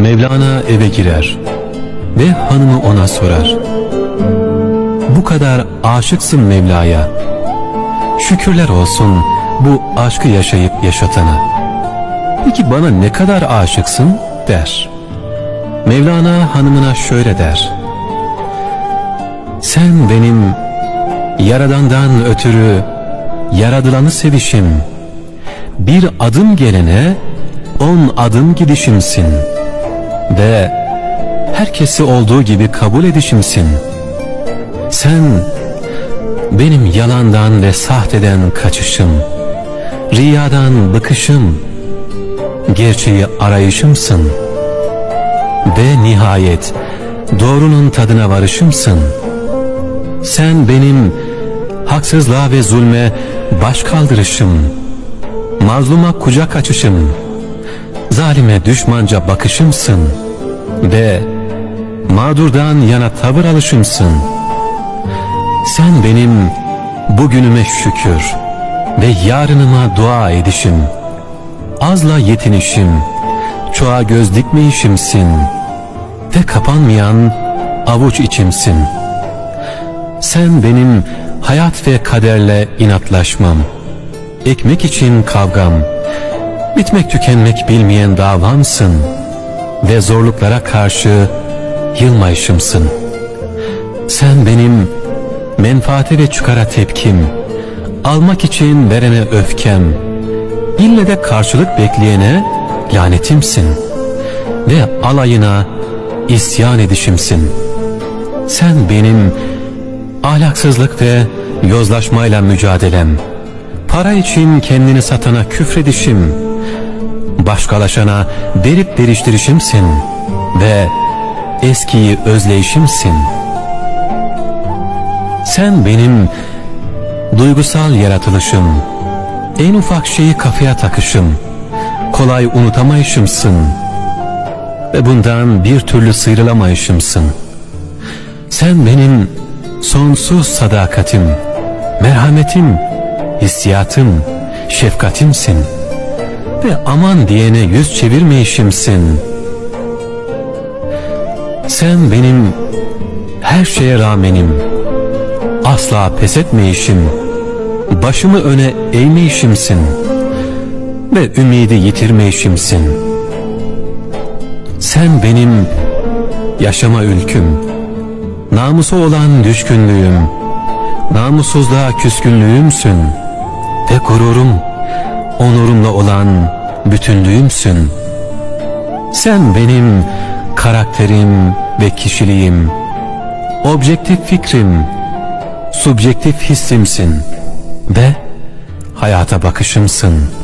Mevlana eve girer ve hanımı ona sorar. Bu kadar aşıksın Mevla'ya. Şükürler olsun bu aşkı yaşayıp yaşatana. Peki bana ne kadar aşıksın der. Mevlana hanımına şöyle der. Sen benim yaradandan ötürü yaradılanı sevişim. Bir adım gelene on adım gidişimsin. Ve herkesi olduğu gibi kabul edişimsin. Sen benim yalandan ve sahteden kaçışım, riyadan bıkışım, gerçeği arayışımsın. Ve nihayet doğrunun tadına varışımsın. Sen benim haksızlığa ve zulme baş kaldırışım, mazluma kucak açışım, zalime düşmanca bakışımsın ve mağdurdan yana tavır alışımsın. Sen benim bugünüme şükür ve yarınıma dua edişim, azla yetinişim, çoğa göz dikmeyişimsin ve kapanmayan avuç içimsin. Sen benim hayat ve kaderle inatlaşmam, ekmek için kavgam, bitmek tükenmek bilmeyen davamsın ve zorluklara karşı yılmayışımsın. Sen benim menfaate ve çıkara tepkim, almak için verene öfkem, ille de karşılık bekleyene lanetimsin. Ve alayına isyan edişimsin. Sen benim ahlaksızlık ve yozlaşmayla mücadelem, para için kendini satana küfredişim, başkalaşana derip deriştirişimsin ve eskiyi özleyişimsin. Sen benim duygusal yaratılışım, en ufak şeyi kafaya takışım, kolay unutamayışımsın ve bundan bir türlü sıyrılamayışımsın. Sen benim sonsuz sadakatim, merhametim, hissiyatım, şefkatimsin ve aman diyene yüz çevirmeyişimsin. Sen benim her şeye rağmenim, asla pes etmeyişim, başımı öne eğmeyişimsin. Ve ümidi yitirmeyişimsin. Sen benim yaşama ülküm, namusu olan düşkünlüğüm, namussuzluğa küskünlüğümsün. Ve gururum, onurumla olan bütünlüğümsün. Sen benim karakterim ve kişiliğim, objektif fikrim, subjektif hissimsin ve hayata bakışımsın.''